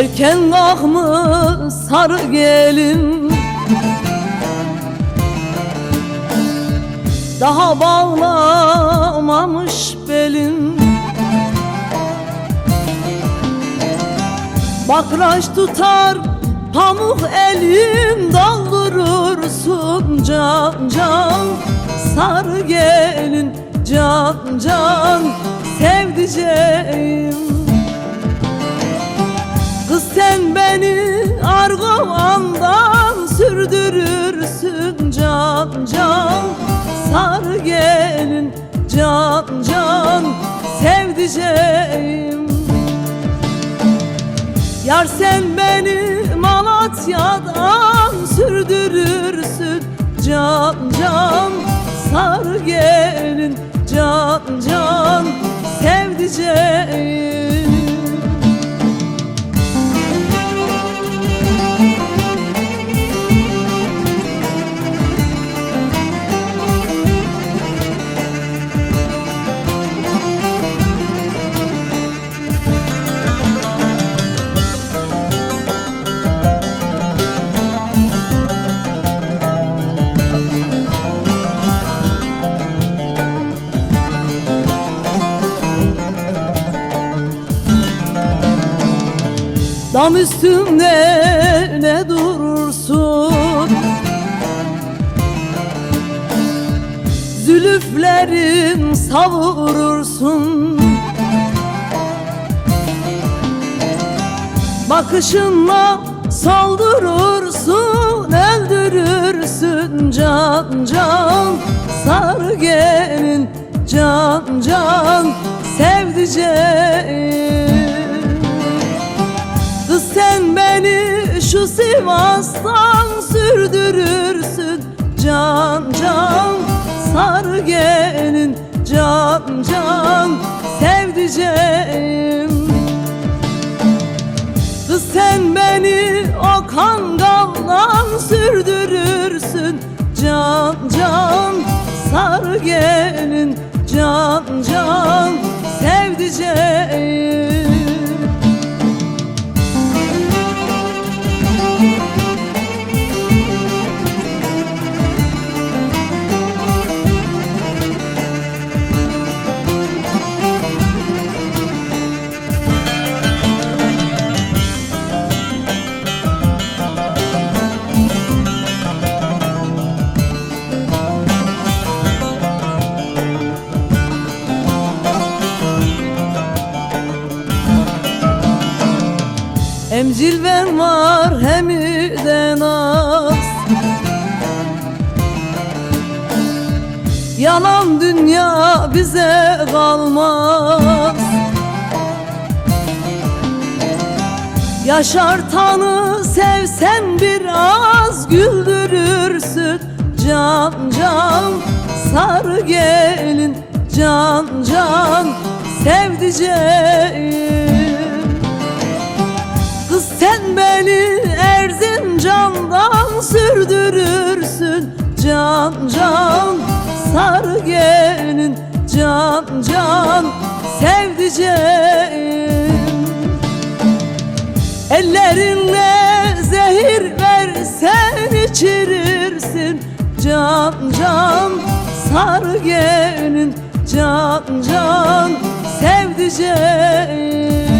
Erken kalkmış sarı gelin? Daha bağlamamış belin. Bakraç tutar pamuk elin Daldırırsın can can. Sarı gelin can can. Sevdiceğim sen beni argovandan sürdürürsün can can. Sarı gelin can can sevdiceğim. Yar sen beni Malatya'dan sürdürürsün can can. Sarı gelin can can sevdiceğim Dam üstünde ne durursun? Zülüflerin savurursun. Bakışınla soldurursun Öldürürsün can can. Sarı gelin can can Sevdiceğim beni şu Sivas'tan sürdürürsün. Can can sarı gelin can can sevdiceğim. Kız sen beni o kangaldan sürdürürsün. Can can sarı gelin can can sevdiceğim Hem cilven var hem de naz Yalan dünya bize kalmaz. Yaşartanı sevsen biraz güldürürsün. Can can sarı gelin can can. Sevdiceğim sürdürürsün Can can sarı gelin can can sevdiceğim. Ellerinle zehir versen içirirsin Can can sarı gelin can can sevdiceğim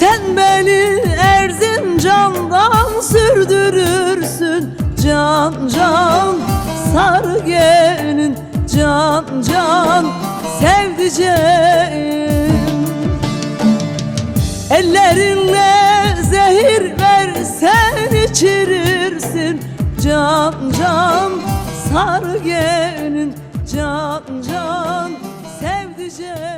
sen beni Erzincan'dan sürdürürsün Can can. Sarı gelin can can sevdiceğim. Ellerinle zehir versen içirirsin Can can. Sarı gelin can can sevdiceğim